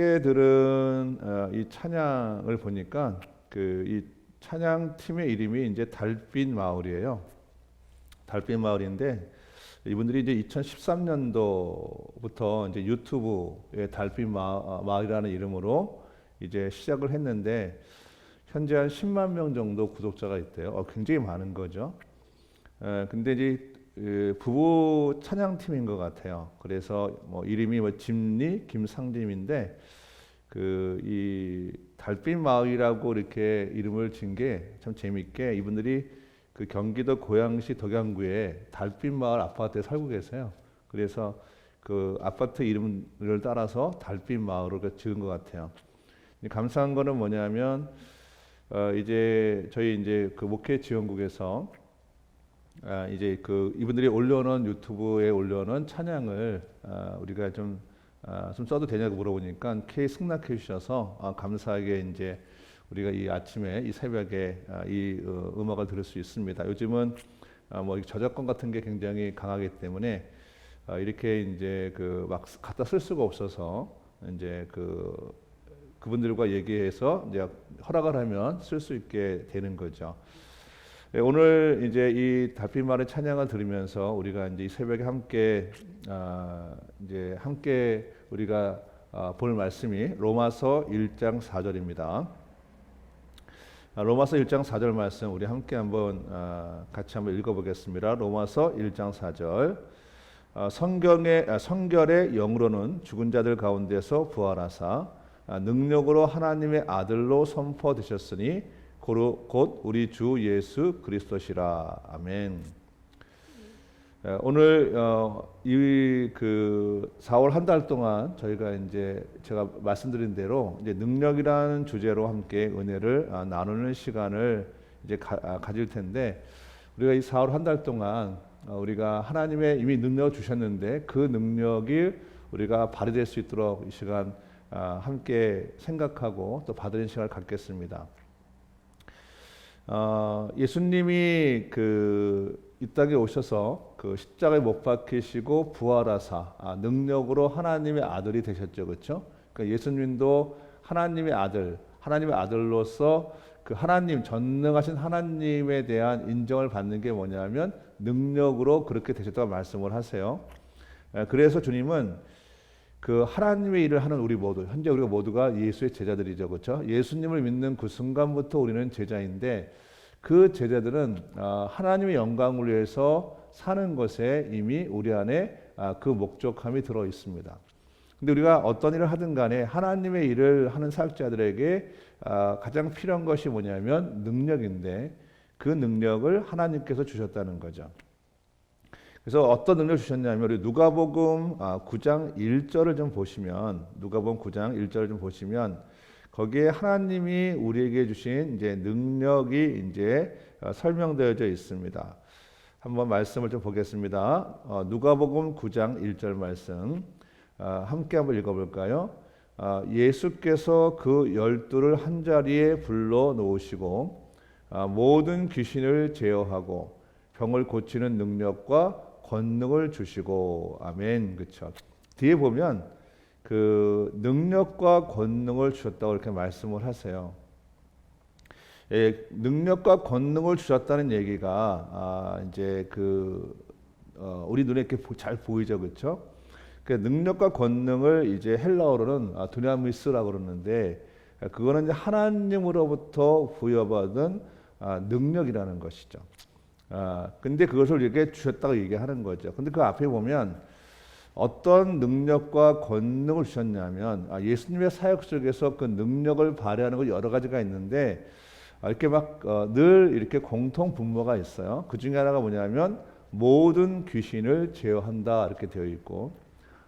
함께 들은 어, 이 찬양을 보니까 그 이 찬양 팀의 이름이 이제 달빛 마을이에요. 달빛 마을인데 이분들이 이제 2013년도부터 이제 유튜브에 달빛 마- 마을이라는 이름으로 이제 시작을 했는데 현재 한 10만 명 정도 구독자가 있대요. 어, 굉장히 많은 거죠. 에, 근데 이제 그 부부 찬양 팀인 것 같아요. 그래서 뭐 이름이 뭐 짐리 김상짐인데 그 이 달빛 마을이라고 이렇게 이름을 진 게 참 재밌게 이분들이 그 경기도 고양시 덕양구에 달빛 마을 아파트에 살고 계세요. 그래서 그 아파트 이름을 따라서 달빛 마을을 지은 것 같아요. 감사한 거는 뭐냐면 어 이제 저희 이제 그 목회 지원국에서 아 이제 그 이분들이 올려놓은 유튜브에 올려놓은 찬양을 아 우리가 좀 아, 좀 써도 되냐고 물어보니까 K 승낙해 주셔서 아, 감사하게 이제 우리가 이 아침에 이 새벽에 아, 이 어, 음악을 들을 수 있습니다. 요즘은 아, 뭐 저작권 같은 게 굉장히 강하기 때문에 아, 이렇게 이제 그 막 갖다 쓸 수가 없어서 이제 그 그분들과 얘기해서 이제 허락을 하면 쓸 수 있게 되는 거죠. 예, 오늘 이제 이 달빛마을의 찬양을 들으면서 우리가 이제 이 새벽에 함께 아, 이제 함께 우리가 아, 볼 말씀이 로마서 1장 4절입니다. 아, 로마서 1장 4절 말씀 우리 함께 한번 아, 같이 한번 읽어보겠습니다. 로마서 1장 4절 아, 성경의 아, 성결의 영으로는 죽은 자들 가운데서 부활하사 아, 능력으로 하나님의 아들로 선포되셨으니 곧 우리 주 예수 그리스도시라 아멘. 에, 오늘 어, 이그 4월 한 달 동안 저희가 이제 제가 말씀드린 대로 이제 능력이라는 주제로 함께 은혜를 아, 나누는 시간을 이제 가, 아, 질 텐데 우리가 이 4월 한 달 동안 어, 우리가 하나님의 이미 능력을 주셨는데 그 능력이 우리가 발휘될 수 있도록 이 시간 아, 함께 생각하고 또 받는 시간을 갖겠습니다. 어, 예수님이 그 이 땅에 오셔서 그 십자가에 못 박히시고 부활하사 아, 능력으로 하나님의 아들이 되셨죠, 그렇죠? 그러니까 예수님도 하나님의 아들, 하나님의 아들로서 그 하나님 전능하신 하나님에 대한 인정을 받는 게 뭐냐면 능력으로 그렇게 되셨다고 말씀을 하세요. 에, 그래서 주님은 그 하나님의 일을 하는 우리 모두 현재 우리가 모두가 예수의 제자들이죠, 그렇죠? 예수님을 믿는 그 순간부터 우리는 제자인데 그 제자들은 아, 하나님의 영광을 위해서 사는 것에 이미 우리 안에 아, 그 목적함이 들어 있습니다. 근데 우리가 어떤 일을 하든 간에 하나님의 일을 하는 사역자들에게 아, 가장 필요한 것이 뭐냐면 능력인데 그 능력을 하나님께서 주셨다는 거죠. 그래서 어떤 능력을 주셨냐면 우리 누가복음 아, 9장 1절을 좀 보시면 누가복음 9장 1절을 좀 보시면 거기에 하나님이 우리에게 주신 이제 능력이 이제 어, 설명되어져 있습니다. 한번 말씀을 좀 보겠습니다. 어, 누가복음 9장 1절 말씀 어, 함께 한번 읽어볼까요? 어, 예수께서 그 열두를 한 자리에 불러 놓으시고 아, 모든 귀신을 제어하고 병을 고치는 능력과 권능을 주시고 아멘 그렇죠. 뒤에 보면 그 능력과 권능을 주셨다고 이렇게 말씀을 하세요. 예, 능력과 권능을 주셨다는 얘기가 아, 이제 그 어, 우리 눈에 이렇게 보- 잘 보이죠, 그렇죠? 그 능력과 권능을 이제 헬라어로는 아, 두나미스라고 그러는데 아, 그거는 이제 하나님으로부터 부여받은 아, 능력이라는 것이죠. 아, 근데 그것을 이렇게 주셨다고 얘기하는 거죠. 근데 그 앞에 보면 어떤 능력과 권능을 주셨냐면 아, 예수님의 사역 속에서 그 능력을 발휘하는 것 여러 가지가 있는데 아, 이렇게 막늘 이렇게 공통 분모가 있어요. 그 중에 하나가 뭐냐면 모든 귀신을 제어한다 이렇게 되어 있고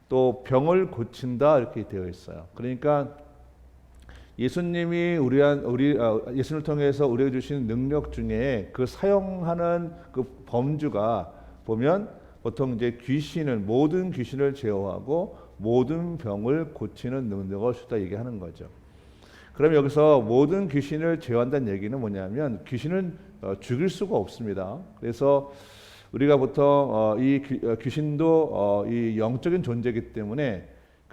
또 병을 고친다 이렇게 되어 있어요. 그러니까 예수님이 우리한 우리 아, 예수님을 통해서 우리에게 주신 능력 중에 그 사용하는 그 범주가 보면 보통 이제 귀신을 모든 귀신을 제어하고 모든 병을 고치는 능력을 주다 얘기하는 거죠. 그럼 여기서 모든 귀신을 제어한다는 얘기는 뭐냐면 귀신은 어, 죽일 수가 없습니다. 그래서 우리가 보통 어, 이 귀, 어, 귀신도 어, 이 영적인 존재이기 때문에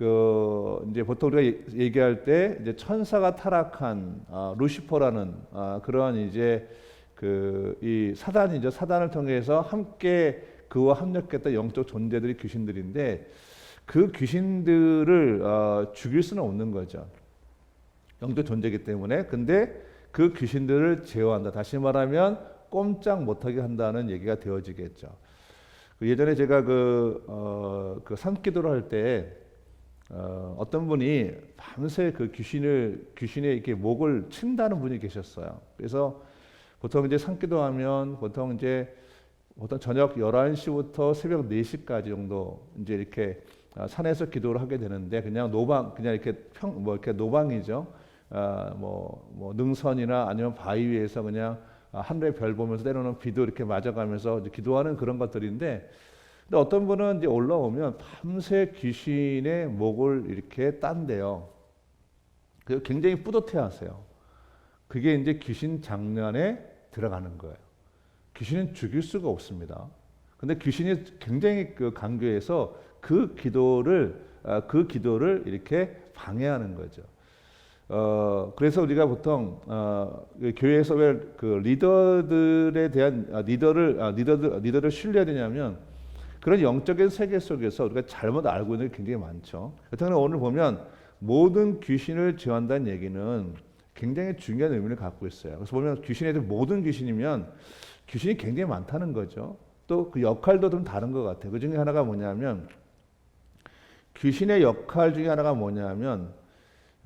그 이제 보통 우리가 얘- 얘기할 때 이제 천사가 타락한 아, 루시퍼라는 아, 그러한 이제 그 이 사단이죠. 사단을 통해서 함께 그와 합력했던 영적 존재들이 귀신들인데 그 귀신들을 어, 죽일 수는 없는 거죠. 영적 존재이기 때문에 근데 그 귀신들을 제어한다. 다시 말하면 꼼짝 못하게 한다는 얘기가 되어지겠죠. 그 예전에 제가 그, 어, 그 산기도를 할 때 어, 어떤 분이 밤새 그 귀신을 귀신의 이렇게 목을 친다는 분이 계셨어요. 그래서 보통 이제 산기도 하면 보통 이제 보통 저녁 11시부터 새벽 4시까지 정도 이제 이렇게 아, 산에서 기도를 하게 되는데 그냥 노방 그냥 이렇게 평 뭐 이렇게 노방이죠. 아, 뭐, 뭐 능선이나 아니면 바위 위에서 그냥 아, 하늘의 별 보면서 때로는 비도 이렇게 맞아가면서 기도하는 그런 것들인데 근데 어떤 분은 이제 올라오면 밤새 귀신의 목을 이렇게 딴대요. 그 굉장히 뿌듯해 하세요. 그게 이제 귀신 장난에 들어가는 거예요. 귀신은 죽일 수가 없습니다. 근데 귀신이 굉장히 그 강교해서 그 기도를 아, 그 기도를 이렇게 방해하는 거죠. 어 그래서 우리가 보통 어그 교회에서 왜 그 리더들에 대한 아, 리더를 아, 리더들 리더를 신뢰해야 되냐면 그런 영적인 세계 속에서 우리가 잘못 알고 있는 게 굉장히 많죠. 여튼 오늘 보면 모든 귀신을 제한다는 얘기는 굉장히 중요한 의미를 갖고 있어요. 그래서 보면 귀신에 대해 모든 귀신이면 귀신이 굉장히 많다는 거죠. 또 그 역할도 좀 다른 것 같아요. 그 중에 하나가 뭐냐면 귀신의 역할 중에 하나가 뭐냐면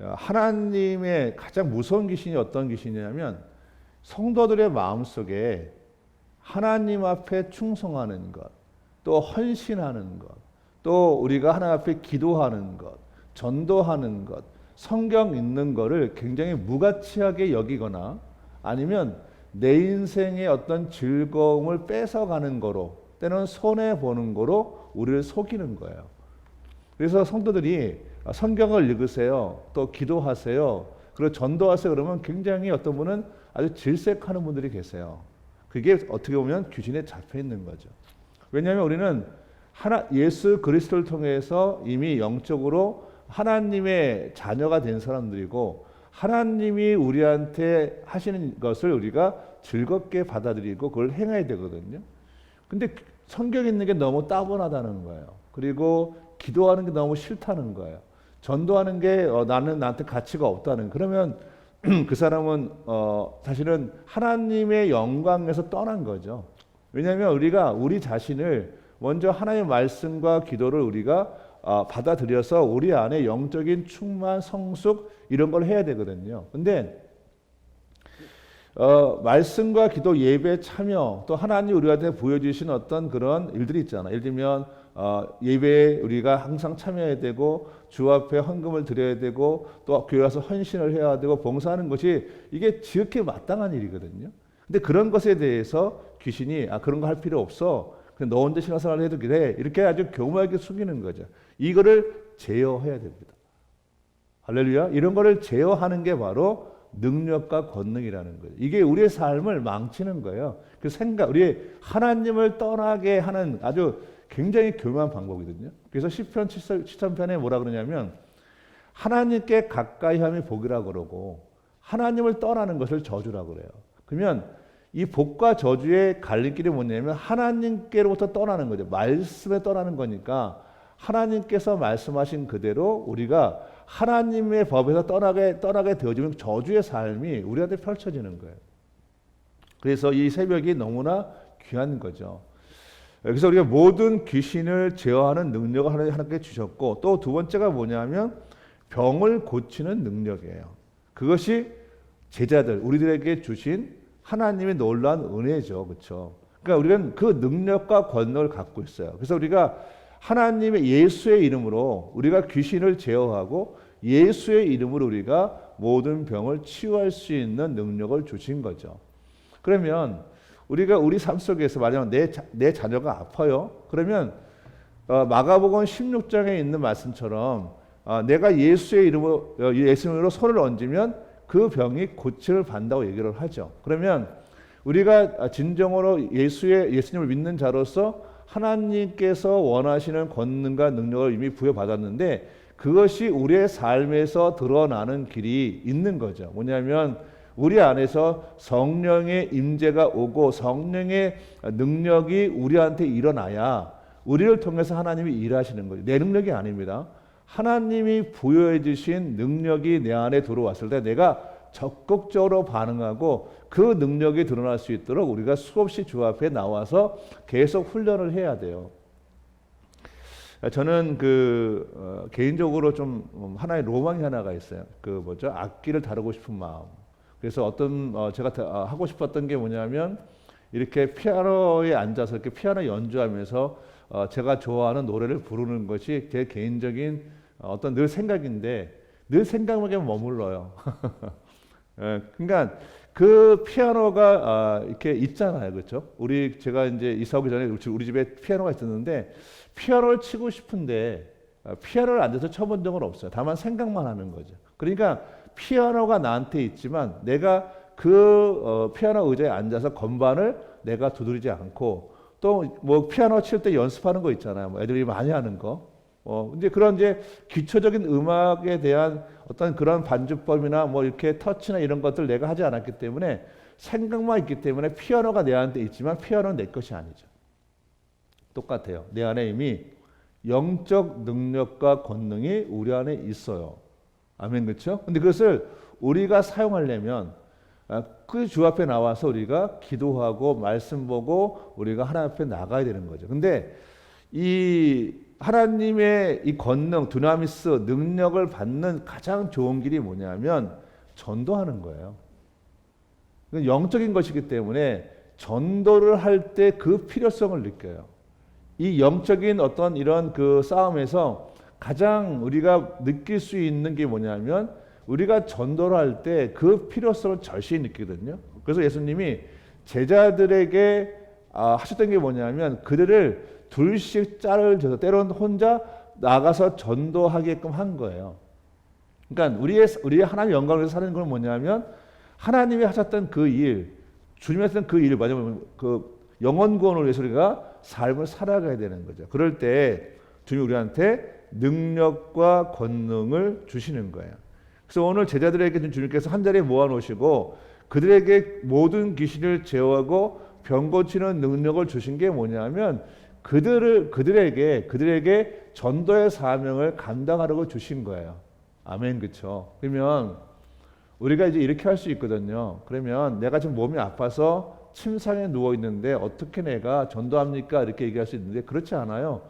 어, 하나님의 가장 무서운 귀신이 어떤 귀신이냐면 성도들의 마음 속에 하나님 앞에 충성하는 것, 또 헌신하는 것, 또 우리가 하나님 앞에 기도하는 것, 전도하는 것, 성경 읽는 거를 굉장히 무가치하게 여기거나 아니면 내 인생의 어떤 즐거움을 뺏어가는 거로 때는 손해 보는 거로 우리를 속이는 거예요. 그래서 성도들이 성경을 읽으세요. 또 기도하세요. 그리고 전도하세요. 그러면 굉장히 어떤 분은 아주 질색하는 분들이 계세요. 그게 어떻게 보면 귀신에 잡혀 있는 거죠. 왜냐하면 우리는 하나 예수 그리스도를 통해서 이미 영적으로 하나님의 자녀가 된 사람들이고 하나님이 우리한테 하시는 것을 우리가 즐겁게 받아들이고 그걸 행해야 되거든요. 근데 성경 읽는 게 너무 따분하다는 거예요. 그리고 기도하는 게 너무 싫다는 거예요. 전도하는 게 어, 나는 나한테 가치가 없다는. 그러면 그 사람은 어, 사실은 하나님의 영광에서 떠난 거죠. 왜냐하면 우리가 우리 자신을 먼저 하나님의 말씀과 기도를 우리가 아, 받아들여서 우리 안에 영적인 충만, 성숙 이런 걸 해야 되거든요. 근데 어, 말씀과 기도, 예배, 참여 또 하나님 우리한테 보여주신 어떤 그런 일들이 있잖아. 예를 들면 어, 예배에 우리가 항상 참여해야 되고 주 앞에 헌금을 드려야 되고 또 교회 와서 헌신을 해야 되고 봉사하는 것이 이게 지극히 마땅한 일이거든요. 근데 그런 것에 대해서 귀신이 아 그런 거 할 필요 없어. 그냥 너 혼자 신앙생활 해도 그래. 이렇게 아주 교묘하게 숨기는 거죠. 이거를 제어해야 됩니다. 할렐루야. 이런 거를 제어하는 게 바로 능력과 권능이라는 거예요. 이게 우리의 삶을 망치는 거예요. 그 생각, 우리 하나님을 떠나게 하는 아주 굉장히 교묘한 방법이거든요. 그래서 시편 7편에 뭐라 그러냐면 하나님께 가까이 함이 복이라 그러고 하나님을 떠나는 것을 저주라 그래요. 그러면 이 복과 저주의 갈림길이 뭐냐면 하나님께로부터 떠나는 거죠. 말씀에 떠나는 거니까 하나님께서 말씀하신 그대로 우리가 하나님의 법에서 떠나게 떠나게 되어지면 저주의 삶이 우리한테 펼쳐지는 거예요. 그래서 이 새벽이 너무나 귀한 거죠. 그래서 우리가 모든 귀신을 제어하는 능력을 하나님께 주셨고 또 두 번째가 뭐냐면 병을 고치는 능력이에요. 그것이 제자들 우리들에게 주신 하나님의 놀라운 은혜죠. 그렇죠? 그러니까 우리는 그 능력과 권능을 갖고 있어요. 그래서 우리가 하나님의 예수의 이름으로 우리가 귀신을 제어하고 예수의 이름으로 우리가 모든 병을 치유할 수 있는 능력을 주신 거죠. 그러면 우리가 우리 삶 속에서 말하면 내, 자, 내 자녀가 아파요. 그러면 어, 마가복음 16장에 있는 말씀처럼 어, 내가 예수의 이름으로 어, 예수님으로 손을 얹으면 그 병이 고침을 받는다고 얘기를 하죠. 그러면 우리가 진정으로 예수의 예수님을 믿는 자로서 하나님께서 원하시는 권능과 능력을 이미 부여받았는데 그것이 우리의 삶에서 드러나는 길이 있는 거죠. 뭐냐면 우리 안에서 성령의 임재가 오고 성령의 능력이 우리한테 일어나야 우리를 통해서 하나님이 일하시는 거죠. 내 능력이 아닙니다. 하나님이 부여해 주신 능력이 내 안에 들어왔을 때 내가 적극적으로 반응하고 그 능력이 드러날 수 있도록 우리가 수없이 주 앞에 나와서 계속 훈련을 해야 돼요. 저는 그 어, 개인적으로 좀 음, 하나의 로망이 하나가 있어요. 그 뭐죠? 악기를 다루고 싶은 마음. 그래서 어떤 어, 제가 다, 어, 하고 싶었던 게 뭐냐면 이렇게 피아노에 앉아서 이렇게 피아노 연주하면서 어, 제가 좋아하는 노래를 부르는 것이 제 개인적인 어, 어떤 늘 생각인데 늘 생각만 머물러요. 예, 그러니까 그 피아노가 아, 이렇게 있잖아요, 그렇죠? 우리 제가 이제 이사 오기 전에 우리 집에 피아노가 있었는데 피아노를 치고 싶은데 아, 피아노를 앉아서 쳐본 적은 없어요. 다만 생각만 하는 거죠. 그러니까 피아노가 나한테 있지만 내가 그 어, 피아노 의자에 앉아서 건반을 내가 두드리지 않고 또 뭐 피아노 칠 때 연습하는 거 있잖아요. 뭐 애들이 많이 하는 거. 어, 이제 그런 이제 기초적인 음악에 대한 어떤 그런 반주법이나 뭐 이렇게 터치나 이런 것들 내가 하지 않았기 때문에 생각만 있기 때문에 피아노가 내 안에 있지만 피아노는 내 것이 아니죠. 똑같아요. 내 안에 이미 영적 능력과 권능이 우리 안에 있어요. 아멘 그렇죠? 근데 그것을 우리가 사용하려면 그 주 앞에 나와서 우리가 기도하고 말씀 보고 우리가 하나님 앞에 나가야 되는 거죠. 근데 이 하나님의 이 권능, 두나미스 능력을 받는 가장 좋은 길이 뭐냐면 전도하는 거예요. 영적인 것이기 때문에 전도를 할 때 그 필요성을 느껴요. 이 영적인 어떤 이런 그 싸움에서 가장 우리가 느낄 수 있는 게 뭐냐면 우리가 전도를 할 때 그 필요성을 절실히 느끼거든요. 그래서 예수님이 제자들에게 아, 하셨던 게 뭐냐면 그들을 둘씩 짤을 줘서 때로는 혼자 나가서 전도하게끔 한 거예요. 그러니까 우리의 우리의 하나님 영광을 사는 건 뭐냐면 하나님이 하셨던 그 일, 주님이 하셨던 그 일을 뭐냐면 그 영원 구원을 위해서 우리가 삶을 살아가야 되는 거죠. 그럴 때 주님이 우리한테 능력과 권능을 주시는 거예요. 그래서 오늘 제자들에게 주님께서 한 자리에 모아 놓으시고 그들에게 모든 귀신을 제어하고 병 고치는 능력을 주신 게 뭐냐면 그들을 그들에게 그들에게 전도의 사명을 감당하라고 주신 거예요. 아멘 그렇죠. 그러면 우리가 이제 이렇게 할 수 있거든요. 그러면 내가 지금 몸이 아파서 침상에 누워 있는데 어떻게 내가 전도합니까? 이렇게 얘기할 수 있는데 그렇지 않아요.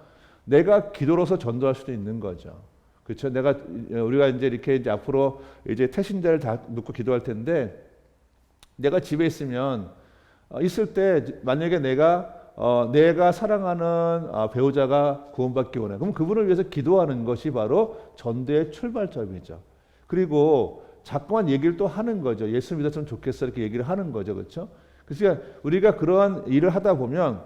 내가 기도로서 전도할 수도 있는 거죠. 그렇죠. 내가 우리가 이제 이렇게 이제 앞으로 이제 태신자를 다 놓고 기도할 텐데 내가 집에 있으면 어, 있을 때 만약에 내가 어, 내가 사랑하는 어, 배우자가 구원받기 원해. 그럼 그분을 위해서 기도하는 것이 바로 전도의 출발점이죠. 그리고 자꾸만 얘기를 또 하는 거죠. 예수 믿었으면 좋겠어 이렇게 얘기를 하는 거죠, 그렇죠? 그래서 우리가 그러한 일을 하다 보면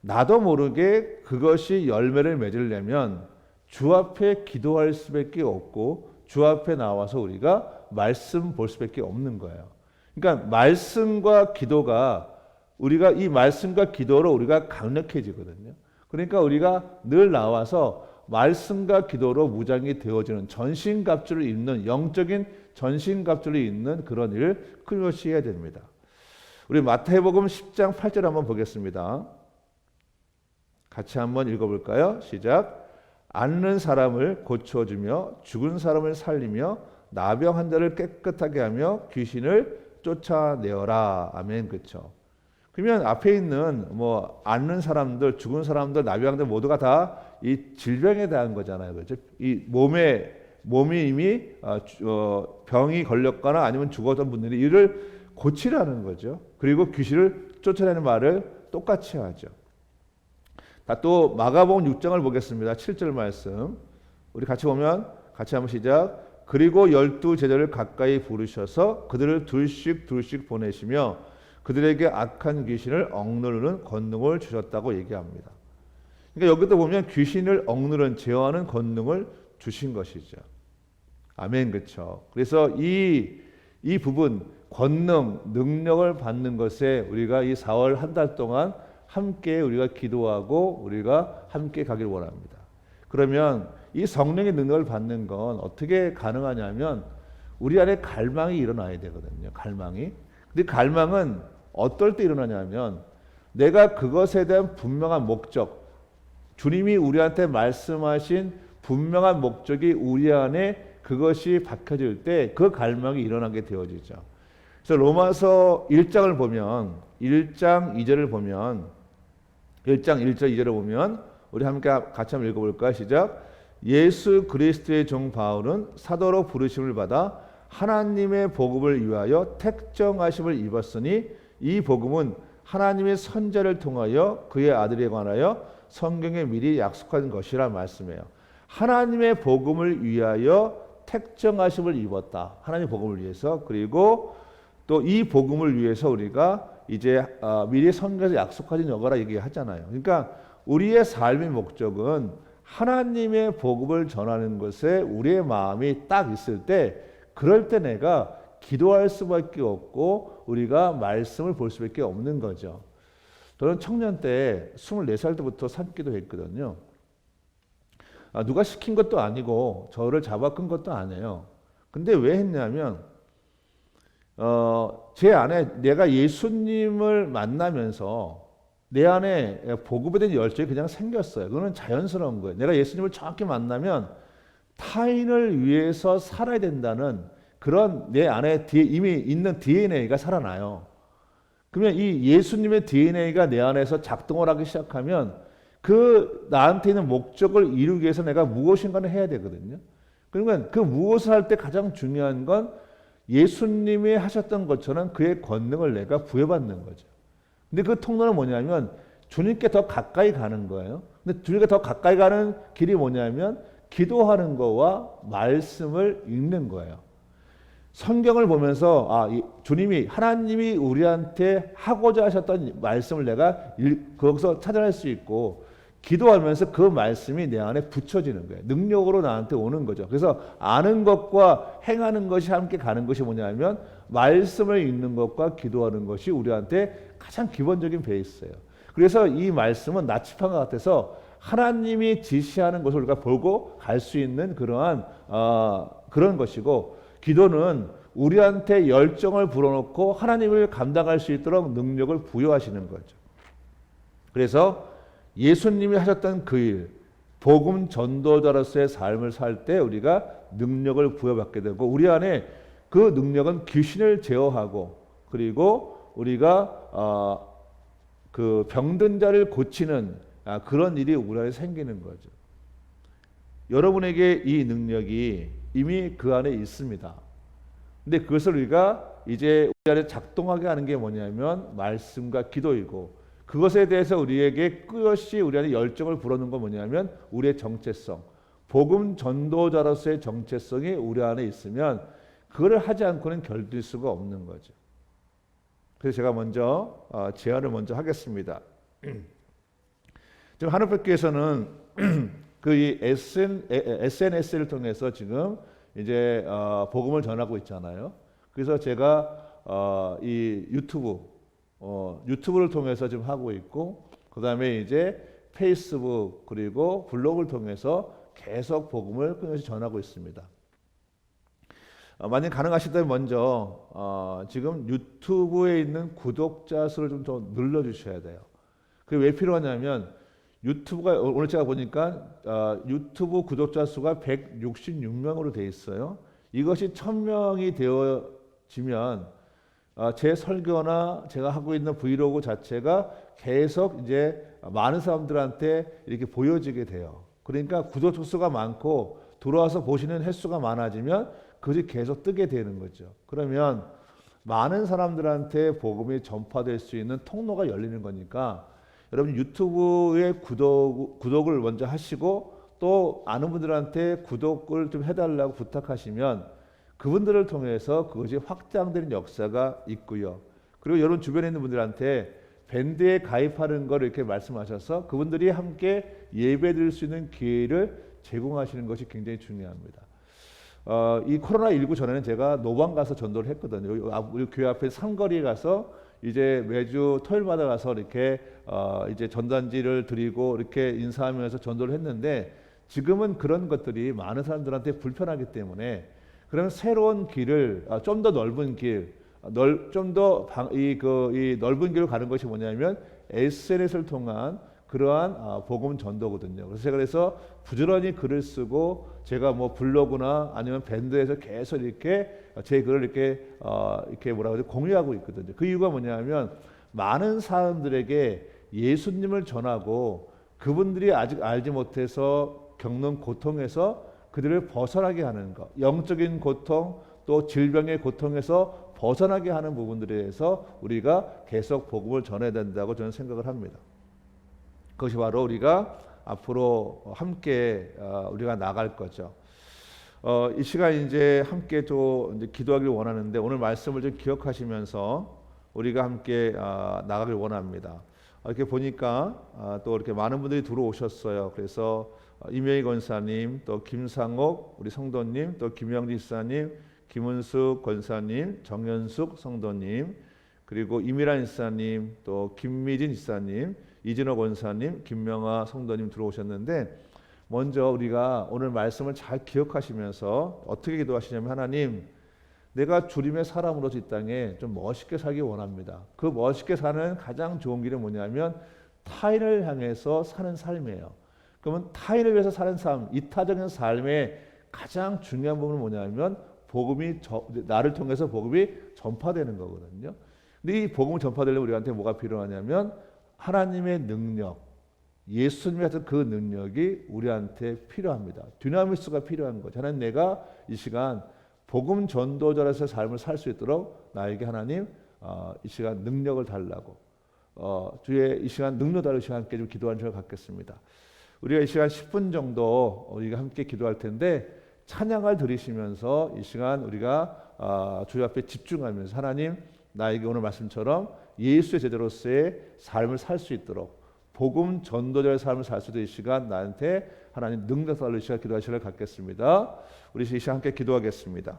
나도 모르게 그것이 열매를 맺으려면 주 앞에 기도할 수밖에 없고 주 앞에 나와서 우리가 말씀 볼 수밖에 없는 거예요. 그러니까 말씀과 기도가 우리가 이 말씀과 기도로 우리가 강력해지거든요. 그러니까 우리가 늘 나와서 말씀과 기도로 무장이 되어지는 전신갑주를 입는 영적인 전신갑주를 입는 그런 일을 끊임없이 해야 됩니다. 우리 마태복음 10장 8절 한번 보겠습니다. 같이 한번 읽어볼까요? 시작. 앉는 사람을 고쳐주며 죽은 사람을 살리며 나병 환자를 깨끗하게 하며 귀신을 쫓아내어라. 아멘. 그렇죠. 그러면 앞에 있는 뭐 앉는 사람들, 죽은 사람들, 나병들 모두가 다 이 질병에 대한 거잖아요. 그렇죠? 이 몸에 몸이 이미 어, 어, 병이 걸렸거나 아니면 죽었던 분들이 이를 고치라는 거죠. 그리고 귀신을 쫓아내는 말을 똑같이 하죠. 또 마가복음 6장을 보겠습니다. 7절 말씀. 우리 같이 보면 같이 한번 시작. 그리고 열두 제자를 가까이 부르셔서 그들을 둘씩 둘씩 보내시며 그들에게 악한 귀신을 억누르는 권능을 주셨다고 얘기합니다. 그러니까 여기도 보면 귀신을 억누르는 제어하는 권능을 주신 것이죠. 아멘 그렇죠. 그래서 이 이 부분 권능 능력을 받는 것에 우리가 이 4월 한 달 동안 함께 우리가 기도하고 우리가 함께 가길 원합니다. 그러면 이 성령의 능력을 받는 건 어떻게 가능하냐면 우리 안에 갈망이 일어나야 되거든요. 갈망이. 근데 갈망은 어떨 때 일어나냐면 내가 그것에 대한 분명한 목적, 주님이 우리한테 말씀하신 분명한 목적이 우리 안에 그것이 박혀질 때 그 갈망이 일어나게 되어지죠. 그래서 로마서 1장을 보면 1장 2절을 보면 1장 1절 2절을 보면 우리 함께 같이 한번 읽어볼까요? 시작. 예수 그리스도의 종 바울은 사도로 부르심을 받아 하나님의 복음을 위하여 택정하심을 입었으니 이 복음은 하나님의 선자를 통하여 그의 아들에 관하여 성경에 미리 약속한 것이라 말씀해요. 하나님의 복음을 위하여 택정하심을 입었다. 하나님 복음을 위해서 그리고 또 이 복음을 위해서 우리가 이제 어, 미리 성경에서 약속하신 여거라 얘기하잖아요. 그러니까 우리의 삶의 목적은 하나님의 복음을 전하는 것에 우리의 마음이 딱 있을 때 그럴 때 내가 기도할 수밖에 없고 우리가 말씀을 볼 수밖에 없는 거죠. 저는 청년 때 24살 때부터 산기도 했거든요. 아, 누가 시킨 것도 아니고 저를 잡아 끈 것도 아니에요. 근데 왜 했냐면 어, 제 안에 내가 예수님을 만나면서 내 안에 복음에 대한 열정이 그냥 생겼어요. 그거는 자연스러운 거예요. 내가 예수님을 정확히 만나면 타인을 위해서 살아야 된다는 그런 내 안에 이미 있는 DNA가 살아나요. 그러면 이 예수님의 DNA가 내 안에서 작동을 하기 시작하면 그 나한테 있는 목적을 이루기 위해서 내가 무엇인가를 해야 되거든요. 그러면 그 무엇을 할 때 가장 중요한 건 예수님이 하셨던 것처럼 그의 권능을 내가 부여받는 거죠. 근데 그 통로는 뭐냐면 주님께 더 가까이 가는 거예요. 근데 주님께 더 가까이 가는 길이 뭐냐면 기도하는 거와 말씀을 읽는 거예요. 성경을 보면서 아, 주님이 하나님이 우리한테 하고자 하셨던 말씀을 내가 일, 거기서 찾아낼 수 있고 기도하면서 그 말씀이 내 안에 붙여지는 거예요. 능력으로 나한테 오는 거죠. 그래서 아는 것과 행하는 것이 함께 가는 것이 뭐냐면 말씀을 읽는 것과 기도하는 것이 우리한테 가장 기본적인 베이스예요. 그래서 이 말씀은 나치판 것 같아서 하나님이 지시하는 것을 우리가 보고 갈 수 있는 그러한 어, 그런 것이고 기도는 우리한테 열정을 불어넣고 하나님을 감당할 수 있도록 능력을 부여하시는 거죠. 그래서 예수님이 하셨던 그 일, 복음 전도자로서의 삶을 살 때 우리가 능력을 부여받게 되고 우리 안에 그 능력은 귀신을 제어하고 그리고 우리가 어, 그 병든 자를 고치는 아, 그런 일이 우리 안에 생기는 거죠. 여러분에게 이 능력이 이미 그 안에 있습니다. 근데 그것을 우리가 이제 우리 안에 작동하게 하는 게 뭐냐면 말씀과 기도이고 그것에 대해서 우리에게 끝없이 우리 안에 열정을 불어넣는 건 뭐냐면 우리의 정체성, 복음 전도자로서의 정체성이 우리 안에 있으면 그거를 하지 않고는 결될 수가 없는 거죠. 그래서 제가 먼저 어, 제안을 먼저 하겠습니다. 지금 하늘백교에서는 그 SN, SNS를 통해서 지금 이제 어, 복음을 전하고 있잖아요. 그래서 제가 어, 이 유튜브 어, 유튜브를 통해서 지금 하고 있고 그 다음에 이제 페이스북 그리고 블로그를 통해서 계속 복음을 끊임없이 전하고 있습니다. 어, 만약 가능하시다면 먼저 어, 지금 유튜브에 있는 구독자 수를 좀 더 늘려주셔야 돼요. 그게 왜 필요하냐면 유튜브가 오늘 제가 보니까 어, 유튜브 구독자 수가 166명으로 돼 있어요. 이것이 1000명이 되어지면 어, 제 설교나 제가 하고 있는 브이로그 자체가 계속 이제 많은 사람들한테 이렇게 보여지게 돼요. 그러니까 구독자 수가 많고 들어와서 보시는 횟수가 많아지면 그것이 계속 뜨게 되는 거죠. 그러면 많은 사람들한테 복음이 전파될 수 있는 통로가 열리는 거니까 여러분 유튜브에 구독, 구독을 먼저 하시고 또 아는 분들한테 구독을 좀 해달라고 부탁하시면 그분들을 통해서 그것이 확장되는 역사가 있고요. 그리고 여러분 주변에 있는 분들한테 밴드에 가입하는 걸 이렇게 말씀하셔서 그분들이 함께 예배드릴 수 있는 기회를 제공하시는 것이 굉장히 중요합니다. 어, 이 코로나 19 전에는 제가 노방 가서 전도를 했거든요. 우리 교회 앞에 삼거리에 가서 이제 매주 토요일마다 가서 이렇게 어, 이제 전단지를 드리고 이렇게 인사하면서 전도를 했는데 지금은 그런 것들이 많은 사람들한테 불편하기 때문에 그러면 새로운 길을 아, 좀더 넓은 길, 좀더이그이 넓은 길을 가는 것이 뭐냐면 SNS를 통한 그러한 아, 복음 전도거든요. 그래서 제가 그래서 부지런히 글을 쓰고 제가 뭐 블로그나 아니면 밴드에서 계속 이렇게 제 글을 이렇게 어, 이렇게 뭐라 그러죠 공유하고 있거든요. 그 이유가 뭐냐면 많은 사람들에게 예수님을 전하고 그분들이 아직 알지 못해서 겪는 고통에서 그들을 벗어나게 하는 것, 영적인 고통 또 질병의 고통에서 벗어나게 하는 부분들에 대해서 우리가 계속 복음을 전해야 된다고 저는 생각을 합니다. 그것이 바로 우리가 앞으로 함께 어, 우리가 나갈 거죠. 어, 이 시간 이제 함께 또 이제 기도하기를 원하는데 오늘 말씀을 좀 기억하시면서 우리가 함께 어, 나가길 원합니다. 이렇게 보니까 아, 또 이렇게 많은 분들이 들어오셨어요. 그래서 이명희 권사님, 또 김상옥 우리 성도님, 또 김영지 사님, 김은숙 권사님, 정연숙 성도님, 그리고 이미란 이사님, 또 김미진 이사님, 이진호 권사님, 김명아 성도님 들어오셨는데 먼저 우리가 오늘 말씀을 잘 기억하시면서 어떻게 기도하시냐면 하나님 내가 주님의 사람으로서 이 땅에 좀 멋있게 살기 원합니다. 그 멋있게 사는 가장 좋은 길이 뭐냐면 타인을 향해서 사는 삶이에요. 그러면 타인을 위해서 사는 삶, 이타적인 삶의 가장 중요한 부분은 뭐냐면 복음이 저, 나를 통해서 복음이 전파되는 거거든요. 근데 이 복음을 전파되려면 우리한테 뭐가 필요하냐면 하나님의 능력, 예수님 같은 그 능력이 우리한테 필요합니다. 디나미스가 필요한 거죠. 하나님 내가 이 시간 복음 전도자로서 삶을 살 수 있도록 나에게 하나님 어, 이 시간 능력을 달라고 어, 주의 이 시간 능력 달을 시간 함께 좀 기도하는 시간 갖겠습니다. 우리가 이 시간 10분 정도 우리가 함께 기도할 텐데 찬양을 들으시면서 이 시간 우리가 어, 주의 앞에 집중하면서 하나님 나에게 오늘 말씀처럼 예수의 제자로서의 삶을 살 수 있도록 복음 전도자의 삶을 살수 있는 시간 나한테 하나님 능력 기도할 시간을 갖겠습니다. 우리 이 시간 함께 기도하겠습니다.